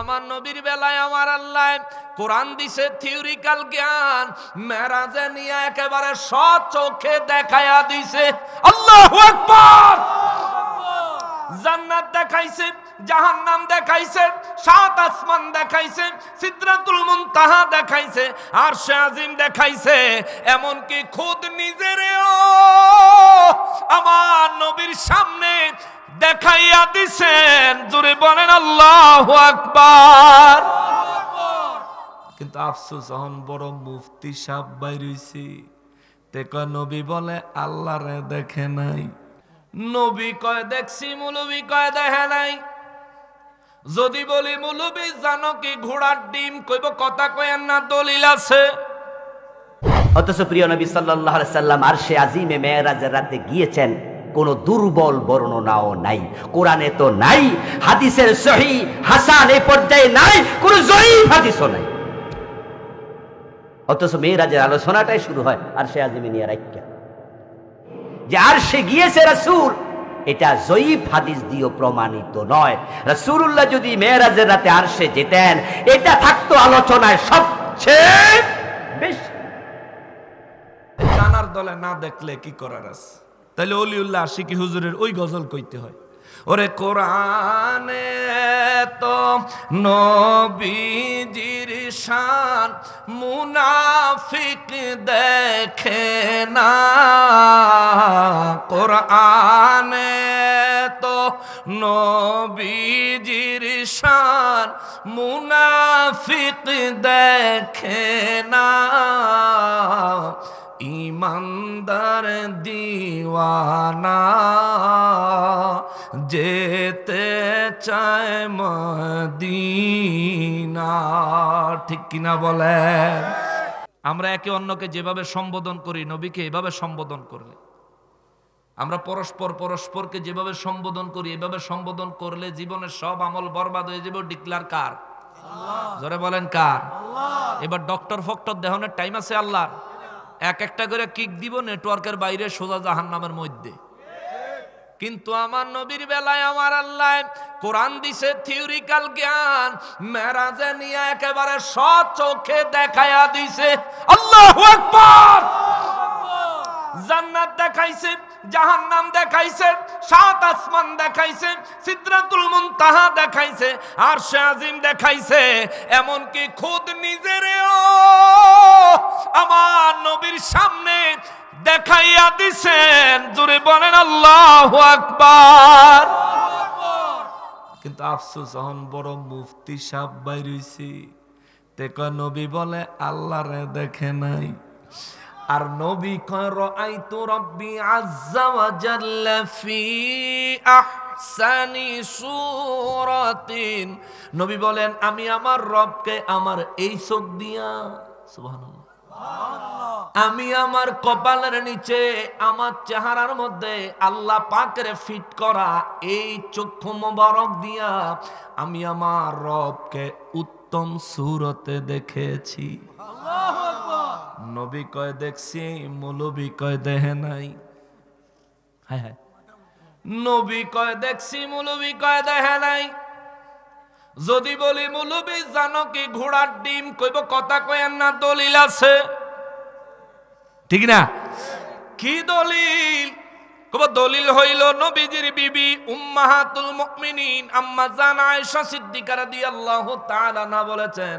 আমার নবীর বেলায় আমার আল্লাহ কোরআন দিছে থিওরিক্যাল জ্ঞান। মেরাজে নিয়ে একেবারে সৎ চোখে দেখায়া দিছে। আল্লাহু আকবার! জান্নাত দেখাইছে, জাহান্নাম দেখাইছে, সাত আসমান দেখাইছে, সিদরাতুল মুনতাহা দেখাইছে আর আজিম দেখাইছে। এমনকি খুদ নিজেরেও আমার নবীর সামনে দেখাইয়া দিছেন, জোরে বলেন আল্লাহ আকবার। কিন্তু আফসোস হন বড় মুফতি সাহ বাইরেছি তে কয় নবী বলে, আল্লাহরে দেখে নাই। নবী কয়, দেখছি, মুলবি কয়, দেখে নাই। যদি বলি, মুলবি, জানো কি, ঘোড়ার ডিম, কইব কথা কয়েন না, দলিল আছে। অথচ প্রিয় নবী সাল্লাহ সাল্লাম আর সে আজিমে মেয়েরাজের রাতে গিয়েছেন। কোন দুর্বল বর্ণনাও নাই, কোরআনে তো নাই, হাদিসের সহি হাসান এই পর্যায়ে নাই, কোন জয়ী হাদিসও নাই। অথচ মেয়েরাজের আলোচনাটাই শুরু হয়, আর সে আজিমে নিয়ে রাখা যে আর সে গিয়েছে রাসূল, এটা জয়ীফ হাদিস দিয়েও প্রমাণিত নয়। রাসূলুল্লাহ যদি মেয়েরাজের রাতে আর সে যেতেন, এটা থাকতো আলোচনায় সবচেয়ে বেশি। জানার দলে না দেখলে কি করার আছে? তাহলে অলিউল্লাহ আশিকি হুজুরের ওই গজল কইতে হয়। ওরে কোরআনে তো নবীজির শান মুনাফিক দেখে না। কোরআনে তো নবীজির শান মুনাফিক দেখে না। ইমানদার দিওয়ানা যেতে চায় মদিনা। ঠিক কিনা বলেন? আমরা একে অন্যকে যেভাবে সম্বোধন করি নবীকে এভাবে সম্বোধন করলে। আমরা পরস্পর পরস্পরকে যেভাবে সম্বোধন করি এভাবে সম্বোধন করলে জীবনের সব আমল বরবাদ হয়ে যাবে। ডিক্লার কার? জোরে বলেন কার? এবার ডক্টর ফক্টর দেহনের টাইম আছে আল্লাহর। এক একটা করে কিক দিব নেটওয়ার্কের বাইরে সোজা জাহান নামের মধ্যে। কিন্তু আমার নবীর বেলায় আমার আল্লাহ কোরআন দিছে থিওরিক্যাল জ্ঞান, মেরাজে নিয়ে একেবারে সৎ চোখে দেখায়া দিছে। আল্লাহ জান্নাত দেখাইছে। জাহান্নাম দেখাইছে, সাত আসমান দেখাইছে, সিদরাতুল মুনতাহা দেখাইছে আর আজিম দেখাইছে, এমনকি খুদ নিজেরেও আমার নবীর সামনে দেখাইয়া দিছেন। জোরে বলেন, আল্লাহ আকবার। কিন্তু আফসোস হন বড় মুফতি সাহ বাইরেছি তে নবী বলে, আল্লাহরে দেখে নাই। আর নবী কয়, রাআইতু রাব্বি আজ্জা ওয়া জাল্লা ফি আহসানি সূরাতিন। নবী বলেন, আমি আমার রবকে আমার এই চোখ দিয়া সুবহানাল্লাহ। আমি আমার কপালের নিচে, আমার চেহারার মধ্যে আল্লাহ পাকের ফিট করা এই চক্ষু মোবারক দিয়া আমি আমার রবকে উত্তম সুরতে দেখেছি। নবী কয়, দেখছি, মৌলবী কয়, দেহে নাই। হ্যাঁ হ্যাঁ। নবী কয়, দেখছি, মৌলবী কয়, দেহে নাই। যদি বলি, মৌলবী, জানো কি, ঘোড়ার ডিম? কইব, কথা কয়েন না, দলিল আছে। ঠিক না? কি দলিল? দলিল হইল, নবীজির বিবি উম্মাহাতুল মুমিনিন আম্মা জান আয়েশা সিদ্দিকা রাদিয়াল্লাহু তাআলা না বলেছেন,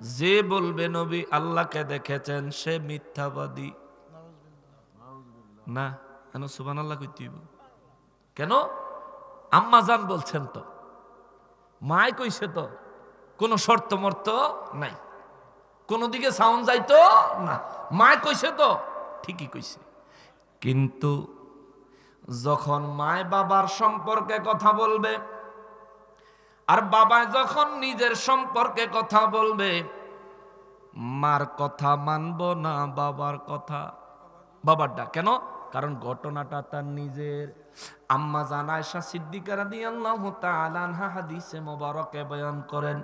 যে বলবে নবী আল্লাহকে দেখেছেন, সে মিথ্যাবাদী। না, কেন? সুবান আল্লাহ কইতেইব কেন? আম্মা জান বলছেন তো। মায় কইছে তো, কোনো শর্ত মর্ত নাই। কোনো দিকে সাউন্ড যাইতো না। মায় কইছে তো, ঠিকই কইছে। কিন্তু যখন মায় বাবার সম্পর্কে কথা বলবে, আর বাবা যখন নিজের সম্পর্কে কথা বলবে, মার কথা মানব না, বাবার কথা। বাবারটা কেন? কারণ ঘটনাটা তার নিজের। আম্মা জানায়শা সিদ্দিকারা দিয়ে আল্লাহ হাদিসে মোবারকে বয়ান করেন,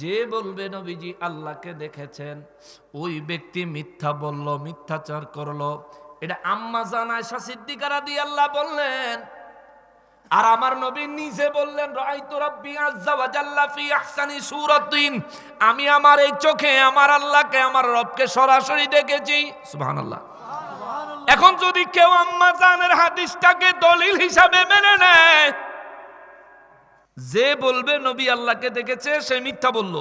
যে বলবে নবীজি আল্লাহকে দেখেছেন, ওই ব্যক্তি মিথ্যা বলল, মিথ্যাচার করল এটা আম্মা জানায়শা সিদ্দিকারা দিয়ে আল্লাহ বললেন, আর আমার নবী নিজে বললেন আমি আমার এই চোখে আমার আল্লাহকে, আমার রবকে সরাসরি দেখেছি। এখন যদি কেউ আম্মা জানের হাদিসটাকে দলিল হিসাবে মেনে নেয়, যে বলবে, নবী আল্লাহকে দেখেছে, সে মিথ্যা বলল।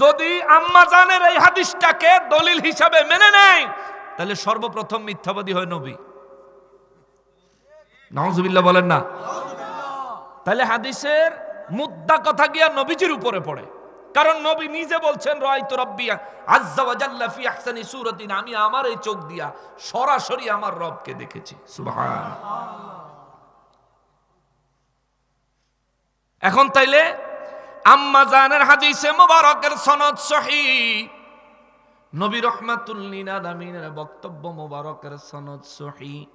যদি আম্মা জানের এই হাদিসটাকে দলিল হিসাবে মেনে নেয় তাহলে সর্বপ্রথম মিথ্যাবাদী হয় নবী। নাউজুবিল্লাহ বলেন না। তাহলে হাদিসের মুদ্দা কথা গিয়া নবীজির উপরে পড়ে। কারণ নবী নিজে বলছেন রাইতু রাব্বিয়া আজ্জা ওয়া জাল্লা ফি আহসানি সূরাতিন আমি আমার এই চোখ দিয়া সরাসরি আমার রবকে দেখেছি। সুবহান এখন তাইলে আম্মা জানের হাদিসে মোবারকের সনদ সহি নবী রহমাতুল লিনাদামিনের বক্তব্য মোবারকের সনদ সহি।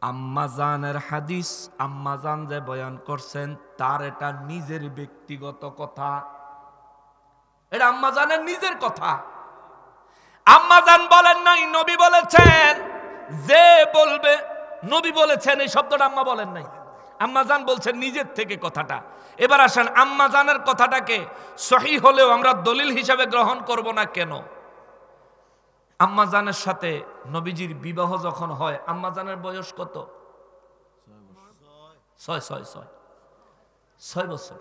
আম্মাজানের হাদিস আম্মাজান যে বয়ান করছেন, তার এটা নিজের ব্যক্তিগত কথা। এটা আম্মাজানের নিজের কথা। আম্মাজান বলেন নাই, নবী বলেছেন। যে বলবে, নবী বলেছেন, এই শব্দটা আম্মা বলেন নাই। আম্মাজান বলছেন, নিজের থেকে কথাটা। এবার আসেন আম্মাজানের কথাটাকে সহি হলেও আমরা দলিল হিসাবে গ্রহণ করব না কেন? আম্মাজানের সাথে নবীজির বিবাহ যখন হয় আম্মাজানের বয়স কত? ছয় বছর।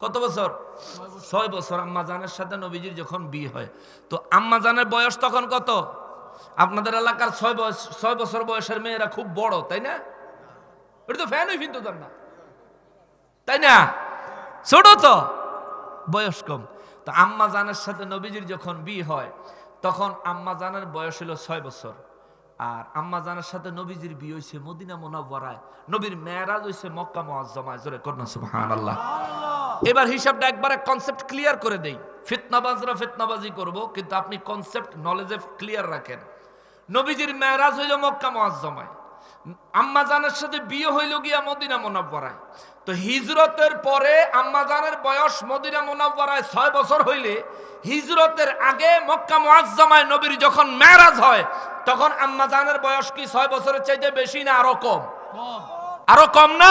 কত বছর? ছয় বছর। আম্মাজানের সাথে নবীজির যখন বিয়ে হয়, তো আম্মাজানের বয়স তখন কত? আপনাদের এলাকার ছয় বয়স ছয় বছর বয়সের মেয়েরা খুব বড়, তাই না? এটা তো ফ্যানই কিন্তু না। তাই না? ছোট তো বয়স কম। তো আম্মা জানের সাথে নবীজির যখন বিয়ে হয় তখন আম্মা জানের বয়স হলো ছয় বছর। আর আম্মা জানের সাথে নবীজির বিয়ে হয়েছে মদিনা মোনাব্বরায় নবীর মেয়েরাজ হয়েছে মক্কা মুআজ্জামায় জোরে করনা সুবহানাল্লাহ। এবার হিসাবটা একবারে কনসেপ্ট ক্লিয়ার করে দেই। ফিতনাবাজরা ফিতনাবাজি করব কিন্তু আপনি কনসেপ্ট নলেজে ক্লিয়ার রাখেন। নবীজির মেয়েরাজ হইল মক্কা মুআজ্জামায় আম্মা জানের সাথে বিয়ে হইল গিয়া মদিনা মোনাব্বরায় তো হিজরতের পরে আম্মাজানের বয়স মদিনা মোনাব্বরায় ছয় বছর হইলে হিজরতের আগে মক্কা মোয়াজ্জামায় নবীর যখন মেরাজ হয়, তখন আম্মাজানের বয়স কি ছয় বছরের চাইতে বেশি না আরও কম? আরও কম না?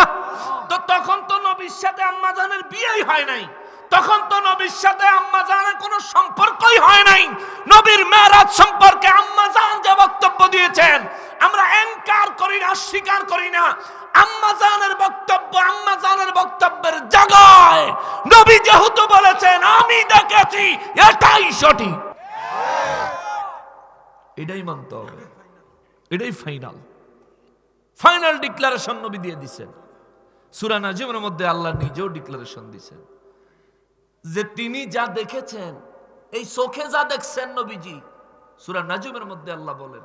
তো তখন তো নবীর সাথে আম্মা জানের বিয়েই হয় নাই। তখন তো নবীর সাথে আম্মা জানের কোনো সম্পর্কই হয় নাই। নবীর মেরাজ সম্পর্কে আম্মা জান যে বক্তব্য দিয়েছেন আমরা এনকার করি না, স্বীকার করি না। আম্মা জানের বক্তব্য, আম্মা জানের বক্তব্যের জায়গায়। নবী যেহেতু বলেছেন, আমি দেখেছি, এটাই সঠিক। এটাই মানতে হবে। এটাই ফাইনাল। ফাইনাল ডিক্লারেশন নবী দিয়ে দিছেন। সুরা নাজিমের মধ্যে আল্লাহ নিজেও ডিক্লারেশন দিছেন। যে তিনি যা দেখেছেন, এই চোখে যা দেখছেন নবীজি, সুরা নাজিমের মধ্যে আল্লাহ বলেন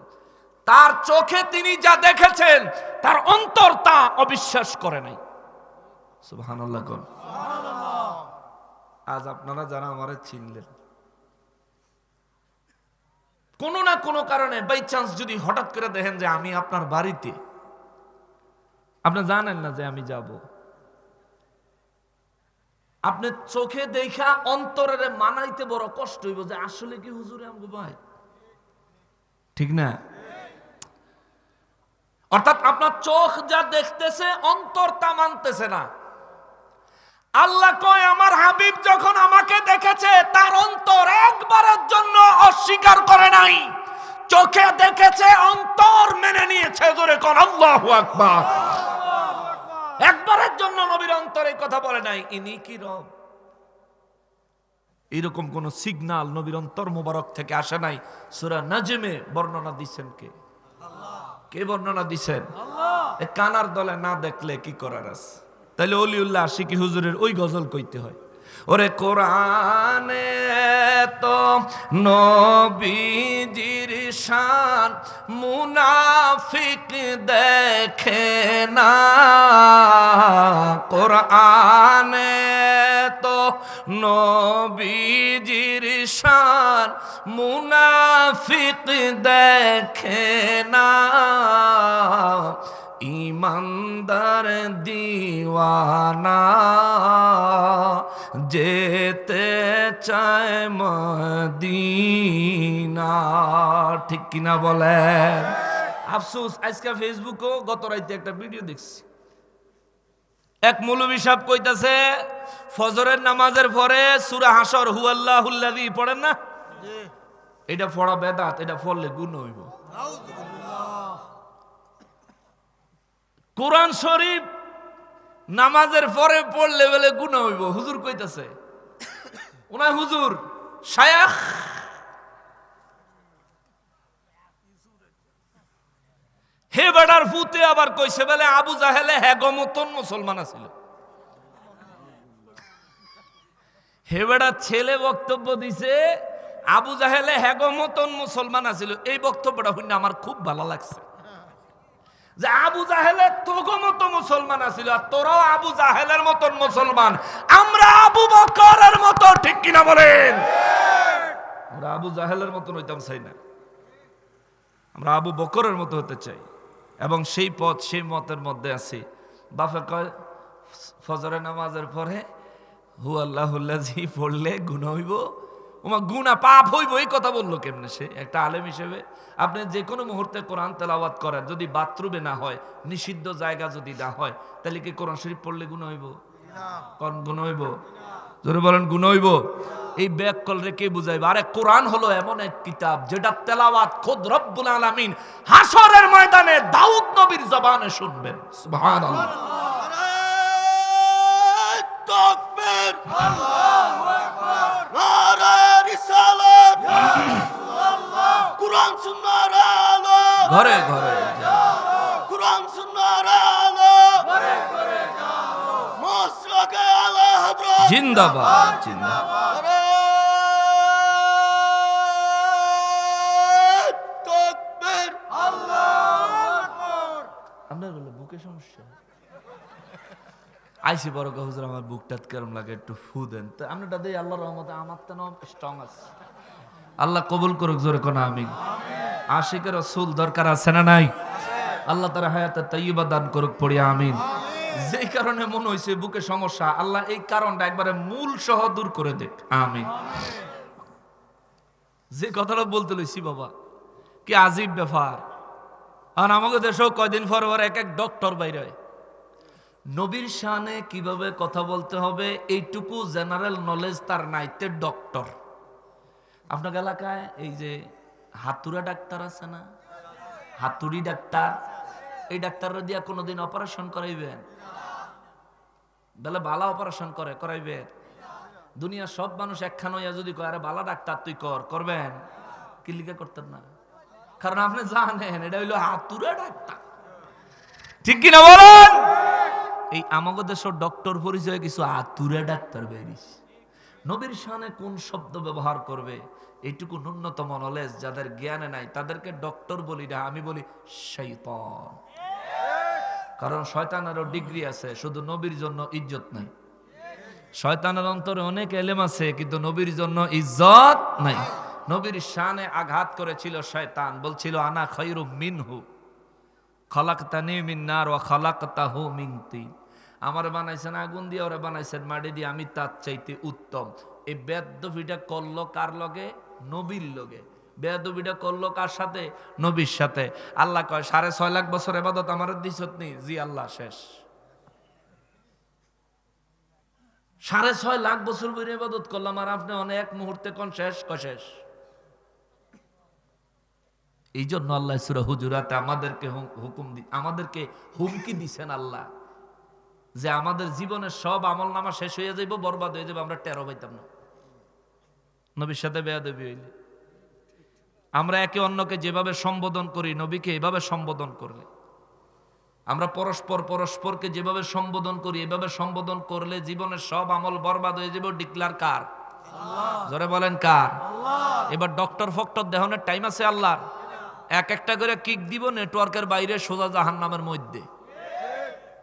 তার চোখে তিনি যা দেখেছেন তার অন্তর তা অবিশ্বাস করে নাই। সুবহানাল্লাহ আজ আপনারা যারা আমারে চিনলেন কোনো না কোনো কারণে বাই চান্স যদি হঠাৎ করে দেখেন যে আমি আপনার বাড়িতে আপনি জানেন না যে আমি যাব। আপনি চোখে দেখা অন্তরের মানাইতে বড় কষ্ট হইব যে আসলে কি হুজুরে আমগো ভাই ঠিক না? অর্থাৎ আপনার চোখ যা দেখতেছে, অন্তর তা মানতেছে না। আল্লাহ কয়, আমার হাবিব যখন আমাকে দেখেছে, তার অন্তর একবারের জন্য অস্বীকার করে নাই। চোখে দেখেছে, অন্তর মেনে নিয়েছে, জোরে কোন, আল্লাহু আকবার। একবারের জন্য নবীর অন্তরে কথা বলে নাই, ইনি কি রব? এরকম কোন সিগনাল নবীর অন্তর মোবারক থেকে আসে নাই। সুরা নাজমে বর্ণনা দিচ্ছেন কে? কে বর্ণনা দিছেন? কানার দলে না দেখলে কি করার আছে? তাহলে অলিউল্লাহ আশিকি হুজুরের ওই গজল কইতে হয়। ওরে কোরআনে তো নবীজির শান মুনাফিক দেখে না। কোরআনে তো নবীজির শান মুনাফিক দেখে না। ইমানদার দিওয়ানা যেতে চায় মদিনা। ঠিক কিনা বলেন? আফসোস আজকে ফেসবুকেও গত রাইতে একটা ভিডিও দেখছি। এক মৌলবী সাহেব কইতাছে ফজরের নামাজের পরে সুরা হাসর হুয়াল্লাহুল্লাযী পড়েন না? এটা পড়া বেদাত এটা পড়লে গুণ হইব। কোরআন শরীফ নামাজের পরে পড়লে বলে গুণ হইব। হুজুর কইতাছে ওনা হুজুর শায়াখ। হে বেড়ার ফুতে আবার কইছে বলে, আবু জাহেলে হ্যাগমতন মুসলমান আছিল। হে বেড়া ছেলে বক্তব্য দিছে, আবু জাহেলে হ্যাগমতন মুসলমান আছিল। এই বক্তব্যটা শুনে আমার খুব ভালো লাগছে। যে আবু জাহেলের তোগো মতো মুসলমান আছিল আর তোরাও আবু জাহেলের মতন মুসলমান। আমরা আবু বকরের মতো ঠিক কিনা বলেন? আমরা আবু জাহেলের মতন হইতাম, চাই না। আমরা আবু বকরের মতো হতে চাই। এবং সেই পথ, সেই মতের মধ্যে আছি। বাপে কয়, ফজরের নামাজের পরে হু আল্লাহুল্লাজি পড়লে গুণ হইব ওমা গুণা পাপ হইব, এই কথা বলল কেমনে সে? একটা আলেম হিসেবে আপনি যে কোনো মুহূর্তে কোরআন তেলাওয়াত করেন, যদি বাথরুমে না হয়, নিষিদ্ধ জায়গা যদি না হয়, তাহলে কি কোরআন শরীফ পড়লে গুণ হইব? কোন গুণ হইব? জোরে বলেন গুণ হইব? এই ব্যাক কল রেখে বুঝাইব? আরে কোরআন হলো এমন এক কিতাব, যেটা তেলাওয়াত খোদ রব্বুল আলামিন হাসরের ময়দানে দাউদ নবীর জবানে শুনবেন। সুবহানাল্লাহ। রিসালাত কুরআন সুন্নাহর আলো। ঘরে ঘরে যা। কুরআন সুন্নাহর আলো। ঘরে ঘরে যাও মাসলাকে আলা হযরত জিন্দাবাদ জিন্দাবাদ। আল্লাহু আপনার বুকে সমস্যা? আইসি বড় হুজুর আমার বুকটা কেরম লাগে একটু ফু দেন। তো আপনারটা দেই আল্লাহর রহমতে আমার তো স্ট্রং আছে। আল্লাহ কবুল করুক, জোরে কোন আমি আশিকের রসুল দরকার আছে না নাই? আল্লাহ তার হায়াতে তাইয়্যিবা দান করুক, পড়ি আমিন। যেই কারণে মনে হয়েছে বুকে সমস্যা, আল্লাহ এই কারণটা একবারে মূল সহ দূর করে দেখ আমিন। যে কথাটা বলতে লইছি বাবা, কি আজীব ব্যাপার। আর আমাকে দেশেও কয়দিন পর এক এক ডক্টর বাইরে। নবীর শানে কীভাবে কথা বলতে হবে, এইটুকু জেনারেল নলেজ তার নাইতে ডক্টর আপনার এলাকায় এই যে হাতুরা ডাক্তার আছে না? হাতুড়ি ডাক্তার? এই ডাক্তাররা দিয়া কোনোদিন অপারেশন করাইবেন? বেলা, বালা অপারেশন করে, করাইবেন? দুনিয়ার সব মানুষ একখান হইয়া যদি কয়, আরে বালা ডাক্তার, তুই কর, করবেন? কি লিখে করতেন না? কারণ আপনি জানেন, এটা হইল হাতুরা ডাক্তার। ঠিক কিনা বলেন? এই আমাকে দেশের ডক্টর পরিচয় কিছু আতুরা ডাক্তার বেরিস নবীর শানে কোন শব্দ ব্যবহার করবে? এইটুকু ন্যূনতম নলেজ যাদের জ্ঞানে নাই, তাদেরকে ডক্টর বলি না, আমি বলি শৈতন কারণ শয়তানেরও ডিগ্রি আছে, শুধু নবীর জন্য ইজ্জত নাই। শয়তানের অন্তরে অনেক এলেম আছে, কিন্তু নবীর জন্য ইজ্জত নাই। নবীর শানে আঘাত করেছিল শয়তান, বলছিল, আনা খৈরু মিনহু, খলাকতানি মিন নার ওয়া খলাকতাহু মিন তিন। আমার বানাইছেন, আগুন দিয়ে ওরা বানাইছেন, মাটি দিয়ে, আমি তার চাইতে উত্তম। এই বেদবিটা করল কার লগে? নবীর লগে। বেদবিটা করল কার সাথে? নবীর সাথে। আল্লাহ কয়, সাড়ে ছয় লাখ বছর এবাদত আমার দিছত নি? জি, আল্লাহ, শেষ। সাড়ে ছয় লাখ বছর বই ইবাদত করলাম, আর আপনি অনেক মুহূর্তে কোন শেষ ক শেষ? এই জন্য আল্লাহ হুজুরাতে আমাদেরকে হুকুম দি আমাদেরকে হুমকি দিছেন আল্লাহ। যে আমাদের জীবনের সব আমল নামা শেষ হয়ে যাইব বরবাদ হয়ে যাবে আমরা টেরো পাইতাম না। নবীর সাথে বেয়াদবি হইলে। আমরা একে অন্যকে যেভাবে সম্বোধন করি নবীকে এভাবে সম্বোধন করলে। আমরা পরস্পর পরস্পরকে যেভাবে সম্বোধন করি এভাবে সম্বোধন করলে জীবনের সব আমল বরবাদ হয়ে যাবে ডিক্লার কার? জোরে বলেন কার? এবার ডক্টর ফক্টর দেহনের টাইম আছে আল্লাহর। এক একটা করে কিক দিব নেটওয়ার্কের বাইরে সোজা জাহান নামের মধ্যে।